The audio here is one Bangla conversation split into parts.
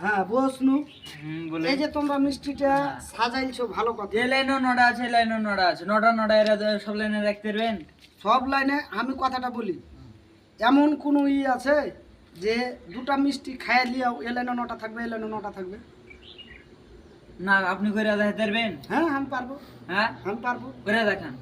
হ্যাঁ বসনু। এই যে তোমরা মিষ্টিটা সাজাইছো ভালো কথা। যে লাইনও নটা আছে এই লাইনও নটা আছে। নটা নটা এরা সব লাইনে রাখতে পারবেন? সব লাইনে আমি কথাটা বলি। এমন কোনো ই আছে যে দুটা মিষ্টি খাইয়ে লিয়াও এ লাইনে নটা থাকবে এ লাইনে নটা থাকবে? না আপনি করে দেখাতে পারবেন? হ্যাঁ আমি পারব। হ্যাঁ? আমি পারব। করে দেখান।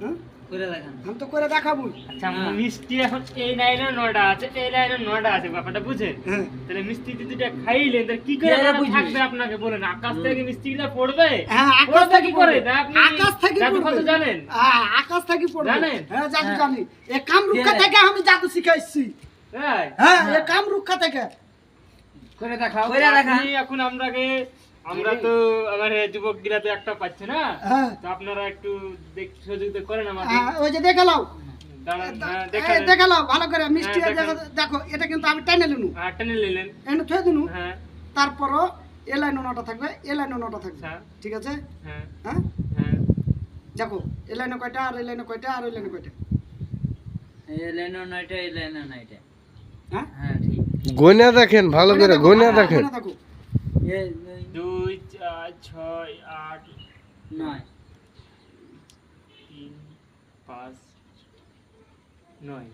হ্যাঁ? করে দেখান। আমি তো করে দেখাবো আচ্ছা হ্যাঁ। মিষ্টি এখন এই লাইনে নটা আছে এই লাইনে নটা আছে ব্যাপারটা বুঝেন হ্যাঁ। তাহলে মিষ্টি যদি দুটা খাইলেন তাহলে কি করে কি করে বুঝবি? থাকবে আপনাকে বলেন? আকাশ থেকে মিষ্টি গুলা পড়বে? হ্যাঁ আকাশ থেকে কি করে? আপনি। আকাশ থেকে জাদু। জানেন? হ্যাঁ, আকাশ থেকে পড়বে। জানেন? হ্যাঁ জাদু। জানি। এ কামরুক্ষা থেকে আমি জাদু শিখাইছি। তাই? হ্যাঁ এ কামরুক্ষা থেকে। করে দেখাও। করে দেখান। এখন আমরাকে আমরা তো আমার যুবক গিরা তো একটা পাচ্ছে না হ্যাঁ। তো আপনারা একটু দেখ সহযোগিতা করেন আমাকে। হ্যাঁ, ওই যে দেখে লাও দাঁড়ান হ্যাঁ দেখে লাও ভালো করে মিষ্টি দেখো এটা কিন্তু আমি টেনে নিলু হ্যাঁ টেনে নিলেন। এনে থুয়ে দিনু হ্যাঁ। তারপরও এ লাইনে নটা থাকবে এ লাইনে নটা থাকবে। আচ্ছা। ঠিক আছে? হ্যাঁ। হ্যাঁ? হ্যাঁ। দেখো এ লাইনে কয়টা আর লাইনে কয়টা আর ওই লাইনে কয়টা? এই লাইনও নয়টা নয়টা। হ্যাঁ? হ্যাঁ ঠিক। গয়না দেখেন ভালো করে হ্যাঁ, দেখেন গয়না দেখো এই এই দুই চার ছয় আট নয়। তিন পাঁচ নয়।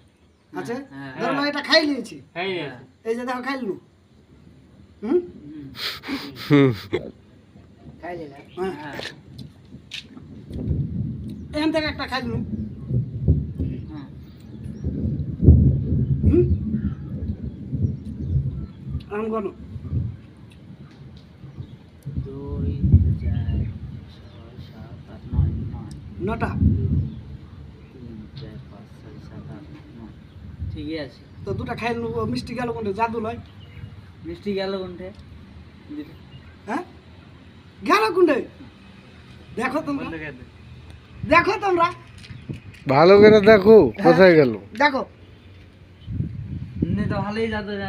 আছে হ্যাঁ। ধরো এটা খাই নিয়েছি। হ্যাঁ এই হ্যাঁ। যে দেখো খাইলু। হুম? হুম, হুম হ্যাঁ। হ্যাঁ। এখান থেকে একটা খাইলু। হ্যাঁ। হুম? আম গনো দুই চার ছয় সাত আট নয় নয় নটা? তিন চার পাঁচ ছয় সাত আট নয়। ঠিকই আছে। তো দুটা খাইলু ও মিষ্টি গেল কোনটা? জাদু লয়। মিষ্টি গেল কোনটে? হ্যাঁ? গেল কোনটা? দেখো তোমরা। দেখো তোমরা। ভালো করে দেখো কোথায় গেল? দেখো। তো ভালোই জাদু জানে।